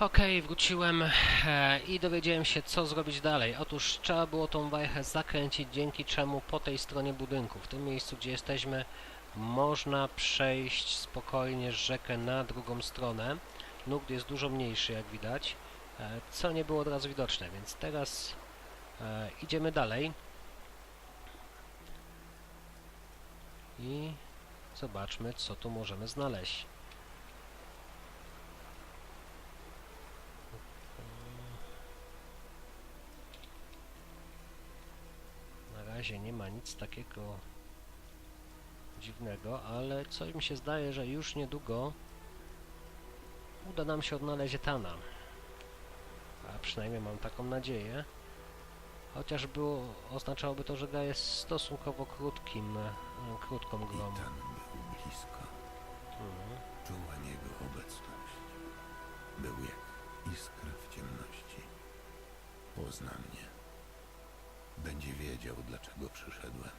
Okej, wróciłem e, i dowiedziałem się, co zrobić dalej. Otóż trzeba było tą wajchę zakręcić, dzięki czemu po tej stronie budynku, w tym miejscu, gdzie jesteśmy, można przejść spokojnie rzekę na drugą stronę. Nurt jest dużo mniejszy, jak widać, e, co nie było od razu widoczne, więc teraz e, idziemy dalej. I zobaczmy, co tu możemy znaleźć. Na razie nie ma nic takiego dziwnego, ale coś mi się zdaje, że już niedługo uda nam się odnaleźć Etana. A przynajmniej mam taką nadzieję. Chociaż było, oznaczałoby to, że gra jest stosunkowo krótkim, e, krótką grą. Itan był blisko. Mhm. Czuła jego obecność. Był jak iskra w ciemności. Pozna mnie. Będzie wiedział, dlaczego przyszedłem.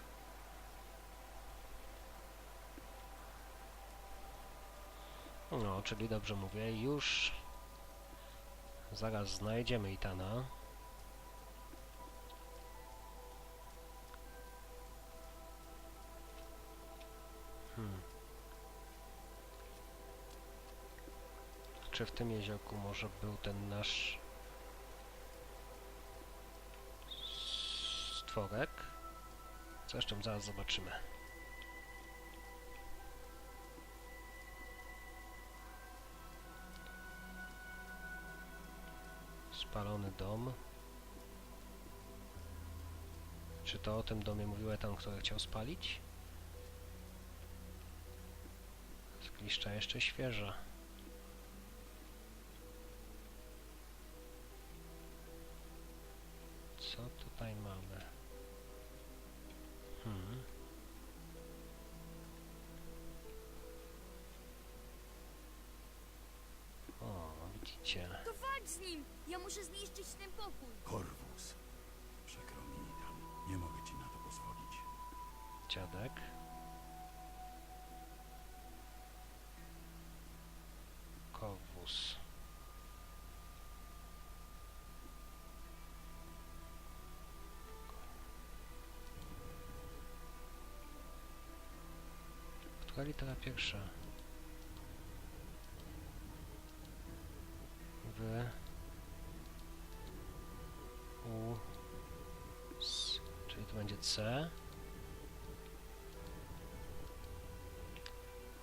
No, czyli dobrze mówię, już zaraz znajdziemy Itana. Hmm. Czy w tym jeziorku może był ten nasz stworek? Zresztą zaraz zobaczymy. Spalony dom. Czy to o tym domie mówił Etan, który chciał spalić? Zgliszcza jeszcze świeża. Która litera pierwsza? W. U. S. Czyli to będzie C.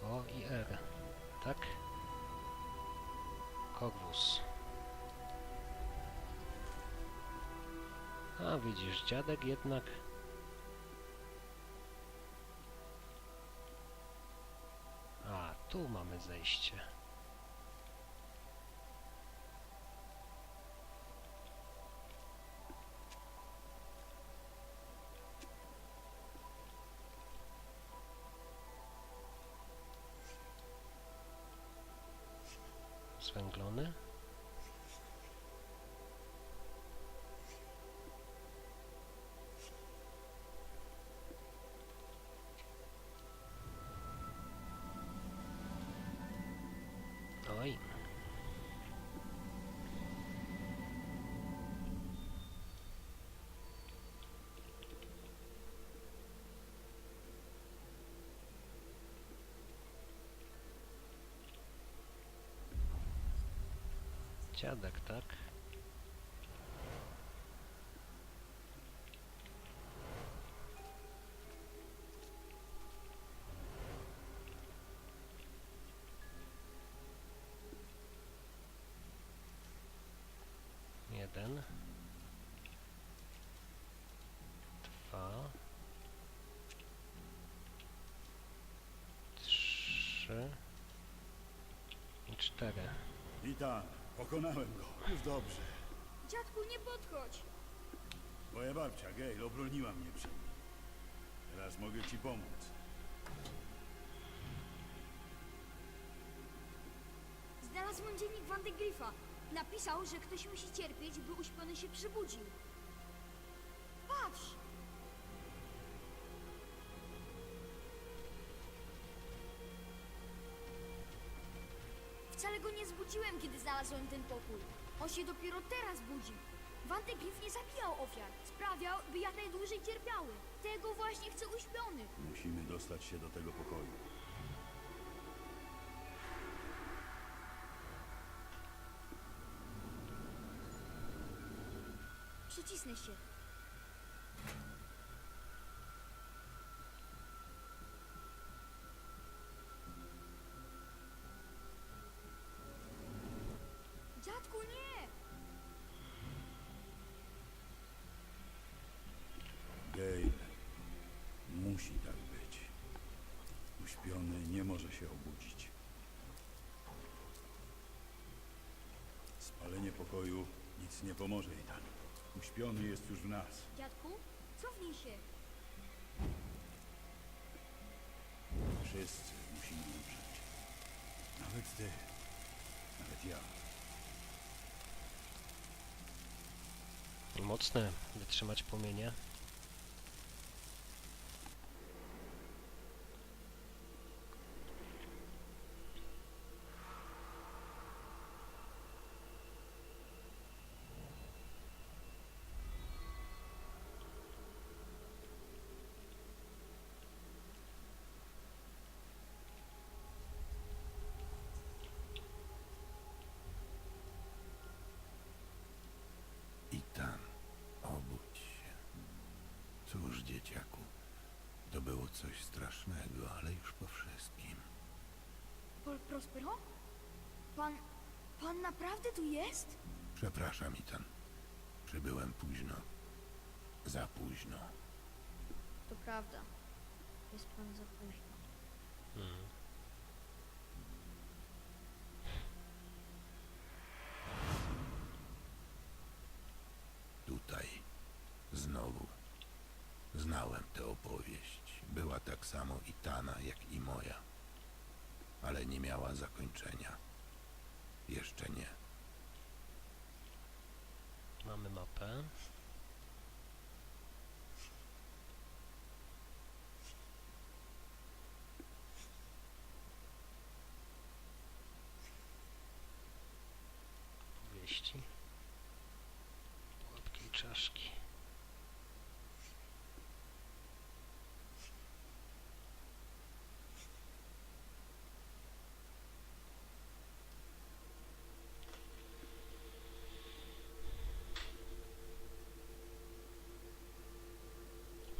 O i R, tak? Korwus. A widzisz, dziadek jednak... tu mamy zejście. Dziadek, tak? Jeden. Dwa. Trzy. I cztery. Itan, pokonałem go. Już dobrze. Dziadku, nie podchodź! Moja babcia, Gail, obroniła mnie przed nim. Teraz mogę ci pomóc. Znalazłem dziennik Van de Griffa. Napisał, że ktoś musi cierpieć, by uśpiony się przybudził. Kiedy znalazłem ten pokój. On się dopiero teraz budzi. Van de Grief nie zabijał ofiar. Sprawiał, by jak najdłużej cierpiały. Tego właśnie chce uśpiony. Musimy dostać się do tego pokoju. Przycisnę się. Się obudzić. Spalenie pokoju nic nie pomoże i tak. Uśpiony jest już w nas. Dziadku, cofnij się. Wszyscy musimy umrzeć. Nawet ty. Nawet ja. Mocne wytrzymać płomienie. I tam, obudź się. Cóż, dzieciaku, to było coś strasznego, ale już po wszystkim. Pol Prospero? Pan... pan naprawdę tu jest? Przepraszam, Itan. Przybyłem późno. Za późno. To prawda. Jest pan za późno. Hmm. Tutaj. Znowu. Znałem tę opowieść. Była tak samo Itana, jak i moja. Ale nie miała zakończenia. Jeszcze nie. Mamy mapę. Wieści. Pułapki i czaszki.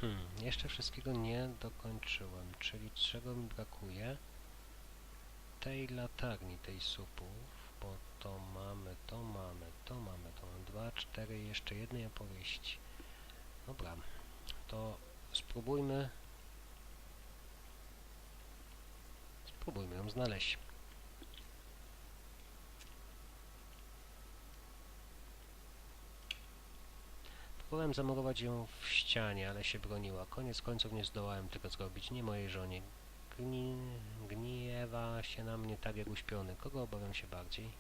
Hmm, jeszcze wszystkiego nie dokończyłem, czyli czego mi brakuje? Tej latarni, tej supów, bo to mamy, to mamy, to mamy, to mamy dwa, cztery, jeszcze jednej opowieści. Dobra, to spróbujmy spróbujmy ją znaleźć. Próbowałem zamurować ją w ścianie, ale się broniła. Koniec końców nie zdołałem tego zrobić. Nie mojej żonie. Gni... Gniewa się na mnie tak jak uśpiony. Kogo obawiam się bardziej?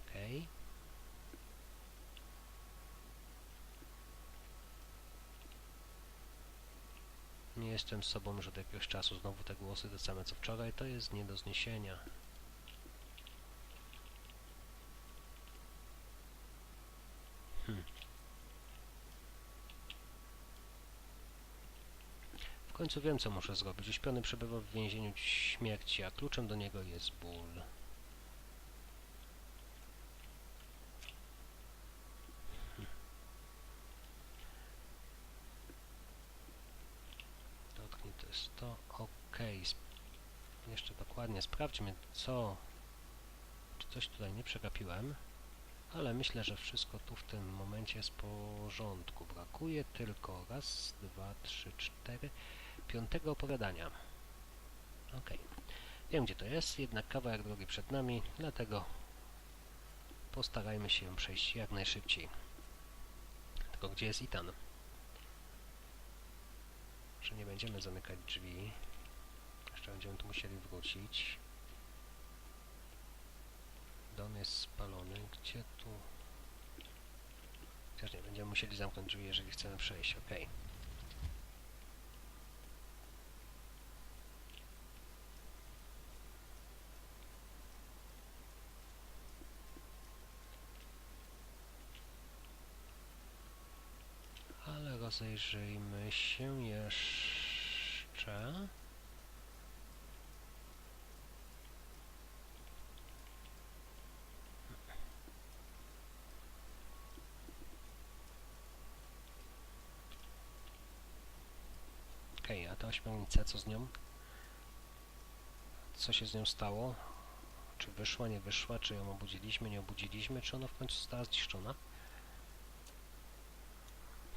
Okej. Nie jestem sobą już od jakiegoś czasu. Znowu te głosy te same co wczoraj. To jest nie do zniesienia. W końcu wiem, co muszę zrobić. Uśpiony przebywa w więzieniu śmierci, a kluczem do niego jest ból. To. Sp- Jeszcze dokładnie sprawdźmy, co... Czy coś tutaj nie przegapiłem. Ale myślę, że wszystko tu w tym momencie jest w porządku. Brakuje tylko raz, dwa, trzy, cztery, piątego opowiadania. Ok. Wiem, gdzie to jest, jednak kawałek drogi przed nami, dlatego postarajmy się przejść jak najszybciej. Tylko gdzie jest Itan? Że nie będziemy zamykać drzwi. Jeszcze będziemy tu musieli wrócić. Dom jest spalony. Gdzie tu? Też nie, będziemy musieli zamknąć drzwi, jeżeli chcemy przejść. Ok. Ale rozejrzyjmy się jeszcze. Ta ośmiornica, co z nią? Co się z nią stało? Czy wyszła, nie wyszła? Czy ją obudziliśmy, nie obudziliśmy? Czy ona w końcu została zniszczona?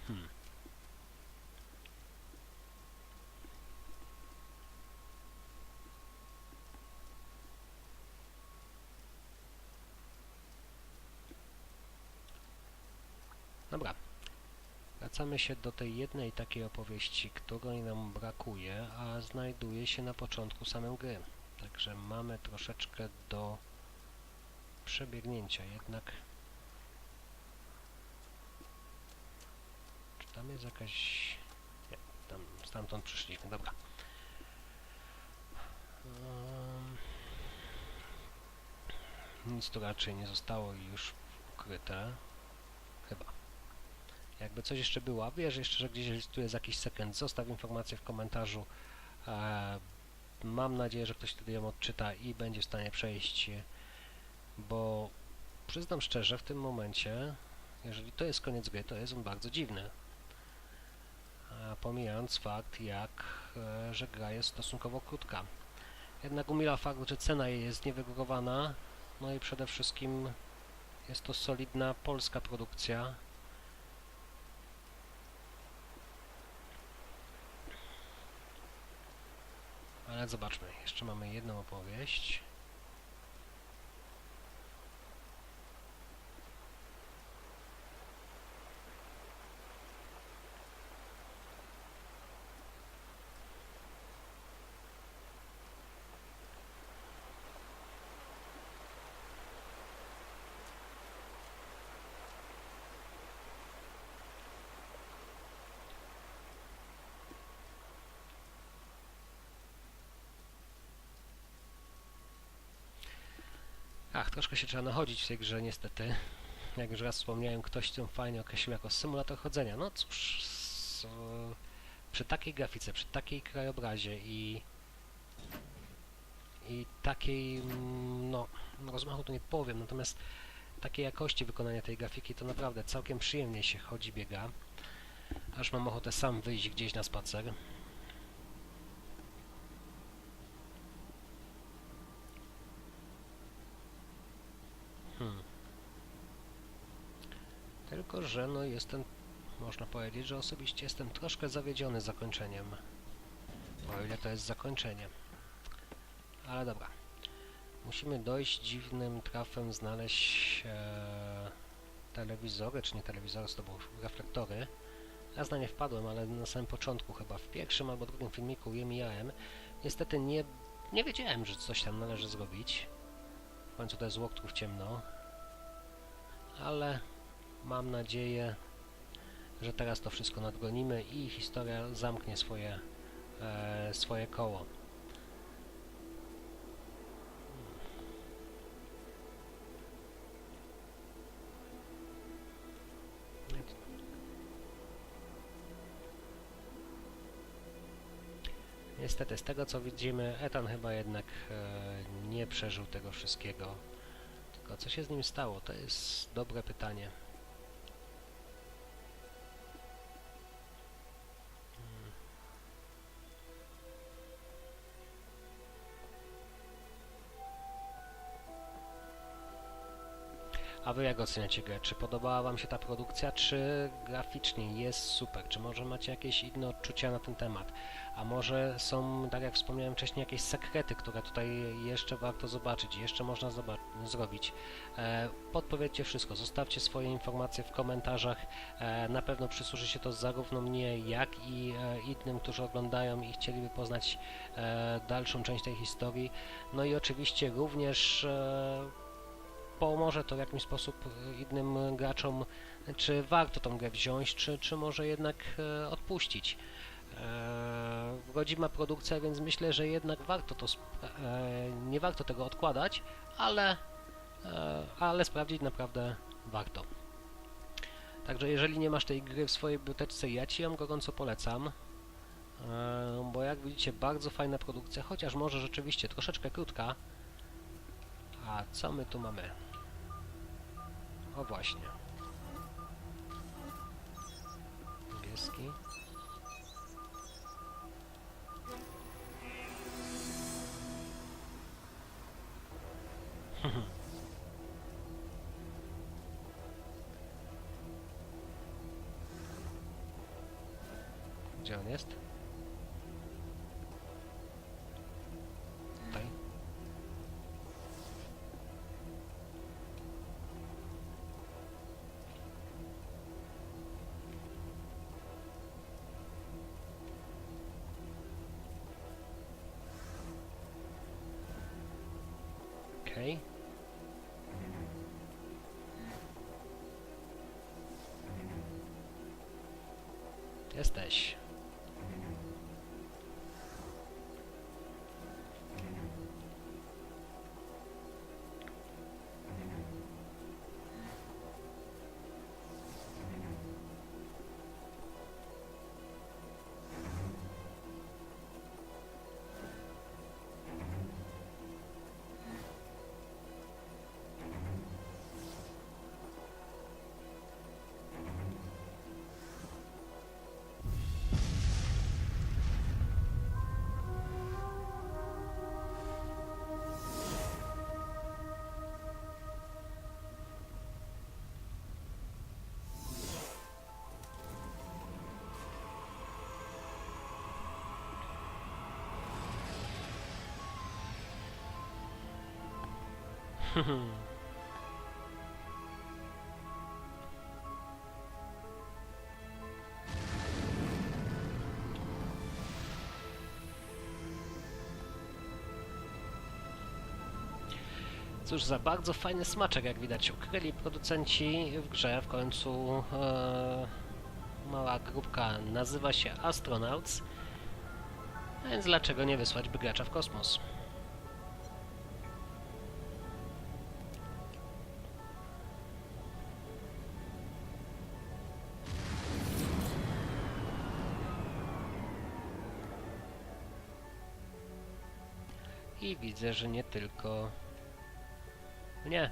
Hmm. Dobra. Wracamy się do tej jednej takiej opowieści, której nam brakuje, a znajduje się na początku samej gry. Także mamy troszeczkę do przebiegnięcia jednak. Czy tam jest jakaś... Nie, tam stamtąd przyszliśmy, dobra. Nic tu raczej nie zostało już ukryte. Jakby coś jeszcze było, a wiesz jeszcze, że gdzieś tu jest jakiś sekund, zostaw informację w komentarzu. E, mam nadzieję, że ktoś wtedy ją odczyta i będzie w stanie przejść, e, bo przyznam szczerze, w tym momencie, jeżeli to jest koniec gry, to jest on bardzo dziwny. A pomijając fakt, jak, e, że gra jest stosunkowo krótka. Jednak umila fakt, że cena jej jest niewygórowana, no i przede wszystkim jest to solidna polska produkcja, Ale zobaczmy, jeszcze mamy jedną opowieść. Ach, troszkę się trzeba nachodzić w tej grze, niestety. Jak już raz wspomniałem, ktoś ją fajnie określił jako symulator chodzenia. No cóż, s- e, przy takiej grafice, przy takiej krajobrazie i i takiej, mm, no, rozmachu to nie powiem, natomiast takiej jakości wykonania tej grafiki to naprawdę całkiem przyjemnie się chodzi, biega. Aż mam ochotę sam wyjść gdzieś na spacer. Tylko, że no jestem, można powiedzieć, że osobiście jestem troszkę zawiedziony zakończeniem. O ile to jest zakończenie. Ale dobra. Musimy dojść dziwnym trafem znaleźć e, telewizory, czy nie telewizory, to były reflektory. Raz na nie wpadłem, ale na samym początku chyba, w pierwszym albo drugim filmiku je mijałem. Niestety nie, nie wiedziałem, że coś tam należy zrobić. W końcu to jest walkthrough ciemno. Ale mam nadzieję, że teraz to wszystko nadgonimy i historia zamknie swoje, e, swoje koło. Niestety, z tego co widzimy, Ethan chyba jednak e, nie przeżył tego wszystkiego. Tylko co się z nim stało? To jest dobre pytanie. A wy jak oceniacie grę? Czy podobała wam się ta produkcja, czy graficznie jest super? Czy może macie jakieś inne odczucia na ten temat? A może są, tak jak wspomniałem wcześniej, jakieś sekrety, które tutaj jeszcze warto zobaczyć, jeszcze można zrobić? E, podpowiedzcie wszystko, zostawcie swoje informacje w komentarzach. E, na pewno przysłuży się to zarówno mnie, jak i e, innym, którzy oglądają i chcieliby poznać e, dalszą część tej historii. No i oczywiście również e, pomoże to w jakiś sposób e, innym graczom, czy warto tą grę wziąć, czy, czy może jednak e, odpuścić. E, Rodzima produkcja, więc myślę, że jednak warto to, e, nie warto tego odkładać, ale, e, ale sprawdzić naprawdę warto. Także jeżeli nie masz tej gry w swojej bibliotece, ja Ci ją gorąco polecam. E, bo jak widzicie, bardzo fajna produkcja, chociaż może rzeczywiście troszeczkę krótka. A co my tu mamy? O właśnie. Niebieski. Gdzie on jest? Okej. Jesteś. Cóż za bardzo fajny smaczek, jak widać, ukryli producenci w grze. W końcu e, mała grupka nazywa się Astronauts. Więc dlaczego nie wysłać by gracza w kosmos? I widzę, że nie tylko nie.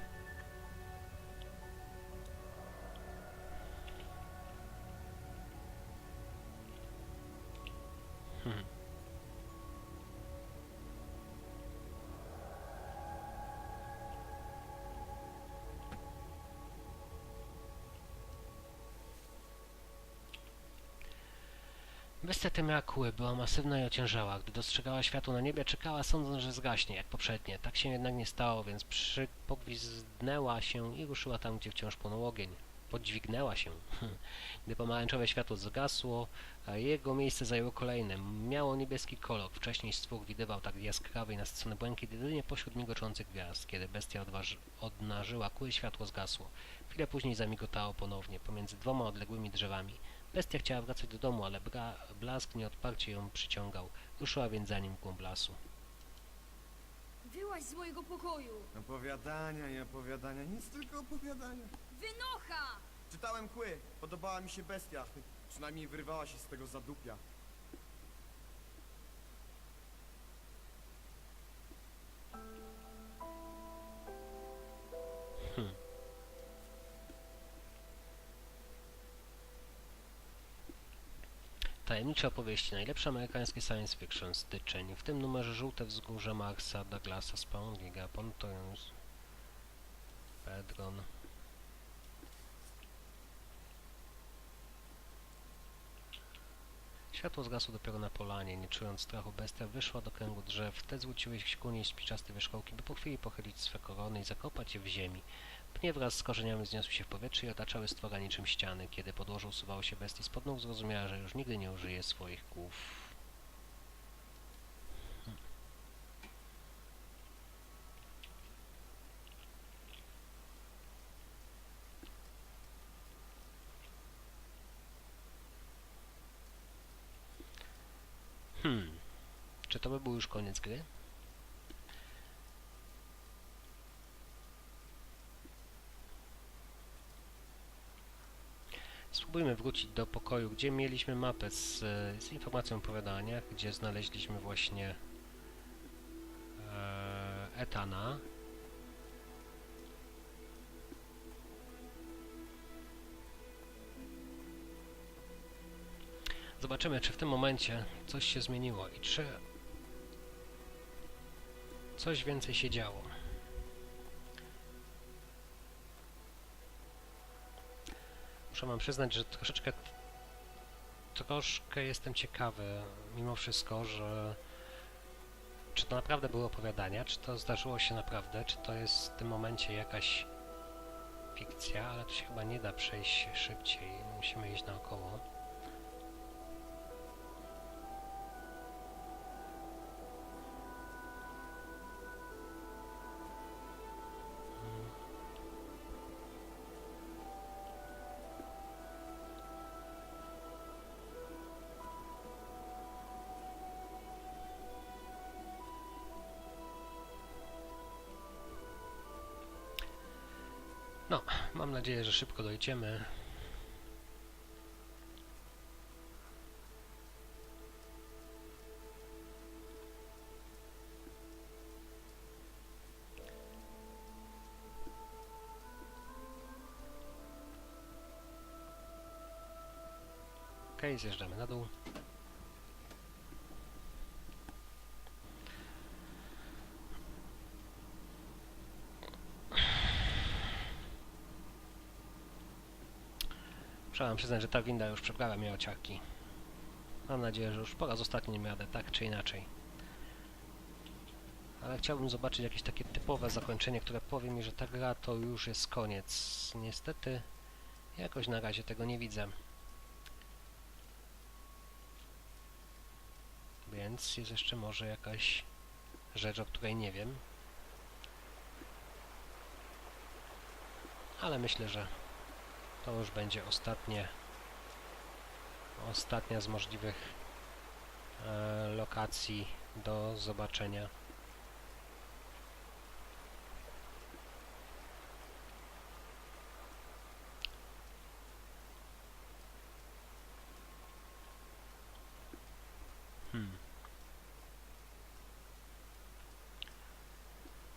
Ta miała kły, była masywna i ociężała. Gdy dostrzegała światło na niebie, czekała sądząc, że zgaśnie, jak poprzednie. Tak się jednak nie stało, więc przy... pogwizdnęła się i ruszyła tam, gdzie wciąż płonął ogień. Podźwignęła się. Gdy pomarańczowe światło zgasło, jego miejsce zajęło kolejne. Miało niebieski kolor. Wcześniej stwór widywał tak jaskrawy i nasycony błękit jedynie pośród migoczących gwiazd. Kiedy bestia odnażyła kły, światło zgasło. Chwilę później zamigotało ponownie, pomiędzy dwoma odległymi drzewami. Bestia chciała wracać do domu, ale bra- blask nieodparcie ją przyciągał. Ruszyła więc za nim głąb lasu. Wyłaź z mojego pokoju! Opowiadania i opowiadania, nic tylko opowiadania. Wynocha! Czytałem kły, podobała mi się bestia. Przynajmniej wyrwała się z tego zadupia. Tajemnicze opowieści, najlepsze amerykańskie science fiction, styczeń. W tym numerze Żółte Wzgórze Marsa, Douglasa Spawn, Giga Pontoons, Pedron. Światło zgasło dopiero na polanie. Nie czując strachu, bestia wyszła do kręgu drzew. Wtedy zwróciły się ku niej spiczaste wierzchołki, by po chwili pochylić swe korony i zakopać je w ziemi. Pnie wraz z korzeniami wzniosły się w powietrze i otaczały stwora niczym ściany. Kiedy podłoże usuwało się bestii spod nóg, zrozumiała, że już nigdy nie użyje swoich głów. Hmm. Czy to by był już koniec gry? Spróbujmy wrócić do pokoju, gdzie mieliśmy mapę z, z informacją o gdzie znaleźliśmy właśnie e, Etana. Zobaczymy, czy w tym momencie coś się zmieniło i czy coś więcej się działo. Muszę wam przyznać, że troszeczkę troszkę jestem ciekawy mimo wszystko, że czy to naprawdę były opowiadania, czy to zdarzyło się naprawdę, czy to jest w tym momencie jakaś fikcja, ale to się chyba nie da przejść szybciej, musimy iść naokoło. Nadzieję, że szybko dojdziemy. Okej, zjeżdżamy na dół. Wam przyznać, że ta winda już przebrała mnie ociarki. Mam nadzieję, że już po raz ostatni jadę, tak czy inaczej. Ale chciałbym zobaczyć jakieś takie typowe zakończenie, które powie mi, że ta gra to już jest koniec. Niestety, jakoś na razie tego nie widzę. Więc jest jeszcze może jakaś rzecz, o której nie wiem. Ale myślę, że to już będzie ostatnie, ostatnia z możliwych e, lokacji do zobaczenia. Hmm.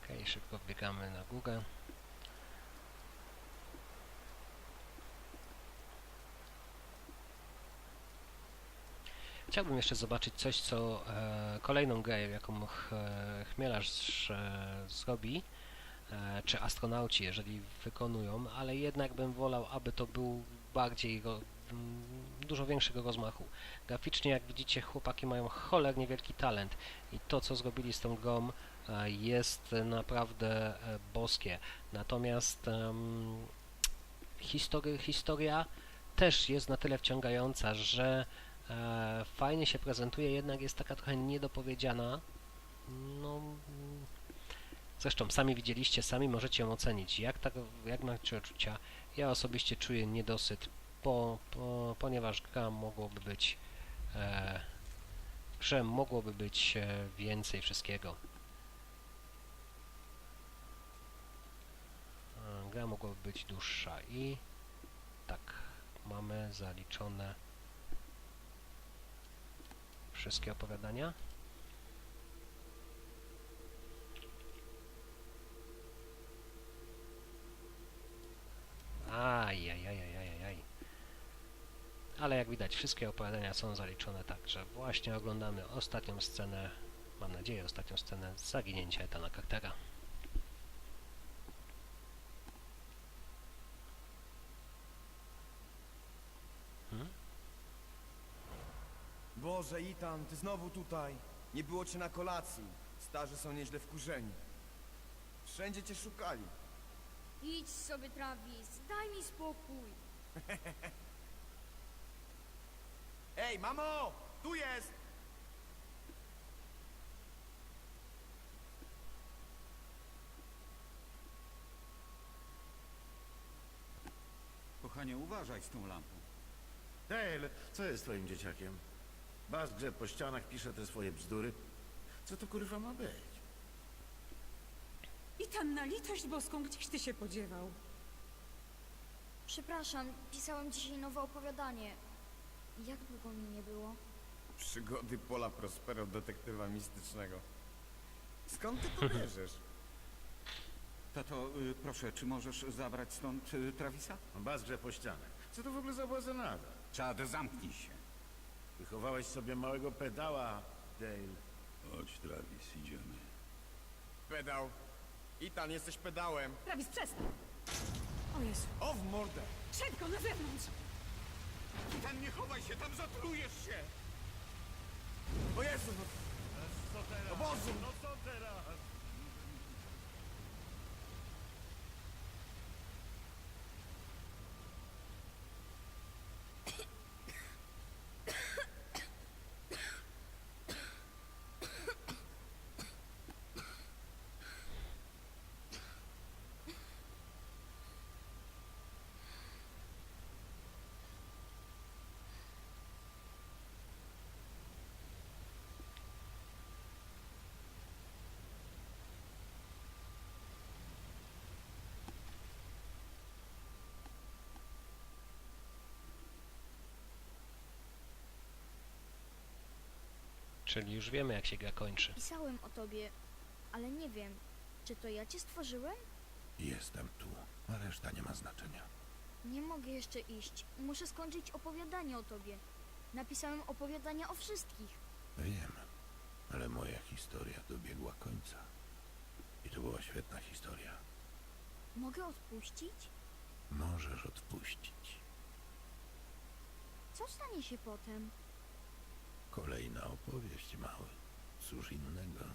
Okej, szybko wbiegamy na górę. Chciałbym jeszcze zobaczyć coś, co e, kolejną grę, jaką ch, e, Chmielarz e, zrobi, e, czy astronauci, jeżeli wykonują, ale jednak bym wolał, aby to był bardziej m, dużo większego rozmachu. Graficznie, jak widzicie, chłopaki mają cholernie wielki talent i to, co zrobili z tą grą, e, jest naprawdę e, boskie. Natomiast historia, historia też jest na tyle wciągająca, że e, fajnie się prezentuje, jednak jest taka trochę niedopowiedziana. No, zresztą sami widzieliście, sami możecie ją ocenić. Jak, tak, jak macie odczucia? Ja osobiście czuję niedosyt, po, po, ponieważ gra mogłoby być e, grze mogłoby być e, więcej wszystkiego. E, gra mogłaby być dłuższa i tak, mamy zaliczone wszystkie opowiadania. Ajajajajajaj. Ale jak widać, wszystkie opowiadania są zaliczone, także właśnie oglądamy ostatnią scenę, mam nadzieję, ostatnią scenę zaginięcia Etana Cartera. Boże, Itan, ty znowu tutaj. Nie było cię na kolacji. Starzy są nieźle wkurzeni. Wszędzie cię szukali. Idź sobie, Travis, daj mi spokój. Ej, mamo! Tu jest! Kochanie, uważaj z tą lampą. Dale, co jest twoim dzieciakiem? Bas grze po ścianach, pisze te swoje bzdury. Co to kurwa ma być? I tam na litość boską, gdzieś ty się podziewał? Przepraszam, pisałem dzisiaj nowe opowiadanie. Jak długo mi nie było? Przygody Pola Prospero, detektywa mistycznego. Skąd ty to bierzesz? Tato, y, proszę, czy możesz zabrać stąd y, Travisa? Bazgrze po ścianę. Co to w ogóle za błazenada? Chad, zamknij się. Wychowałeś sobie małego pedała, Dale. Chodź, Travis, idziemy. Pedał. Itan, jesteś pedałem. Travis, przestań! O Jezu, O, w mordę! szybko, na zewnątrz! Tam nie chowaj się, tam zatrujesz się! O Jezu! no- Co teraz? Wozu! No co teraz? Czyli już wiemy, jak się gra kończy. Pisałem o tobie, ale nie wiem, czy to ja cię stworzyłem? Jestem tu, a reszta nie ma znaczenia. Nie mogę jeszcze iść. Muszę skończyć opowiadanie o tobie. Napisałem opowiadania o wszystkich. Wiem, ale moja historia dobiegła końca. I to była świetna historia. Mogę odpuścić? Możesz odpuścić. Co stanie się potem? Kolejna opowieść, mały. Cóż innego.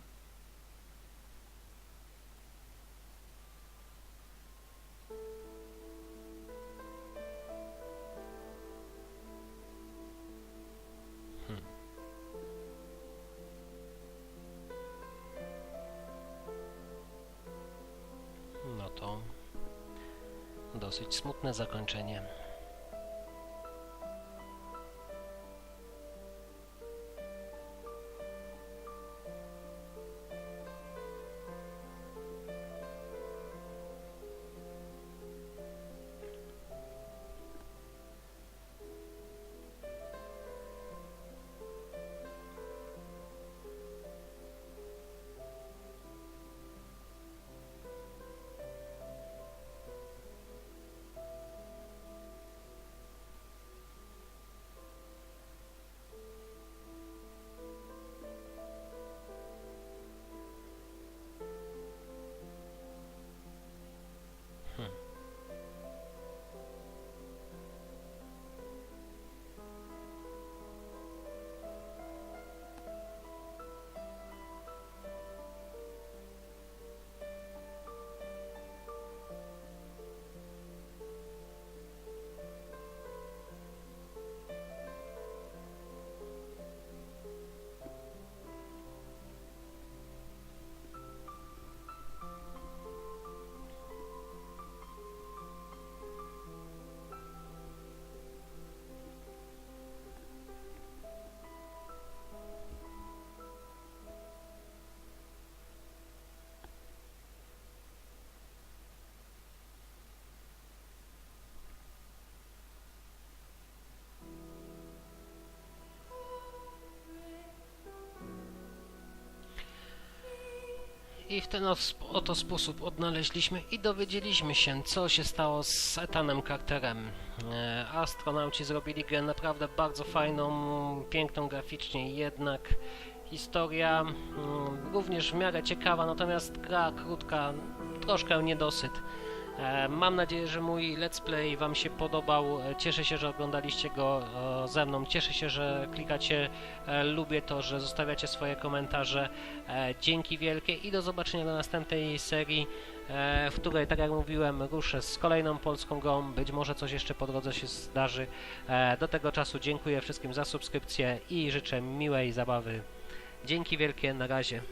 No to dosyć smutne zakończenie. I w ten oto sposób odnaleźliśmy i dowiedzieliśmy się, co się stało z Etanem Carterem. E, astronauci zrobili grę naprawdę bardzo fajną, piękną graficznie, jednak historia mm, również w miarę ciekawa, natomiast gra krótka, troszkę niedosyt. E, Mam nadzieję, że mój let's play Wam się podobał. E, Cieszę się, że oglądaliście go e, ze mną. Cieszę się, że klikacie lubię to, że zostawiacie swoje komentarze. Dzięki wielkie i do zobaczenia na następnej serii, w której, tak jak mówiłem, ruszę z kolejną polską grą. Być może coś jeszcze po drodze się zdarzy. Do tego czasu dziękuję wszystkim za subskrypcję i życzę miłej zabawy. Dzięki wielkie, na razie.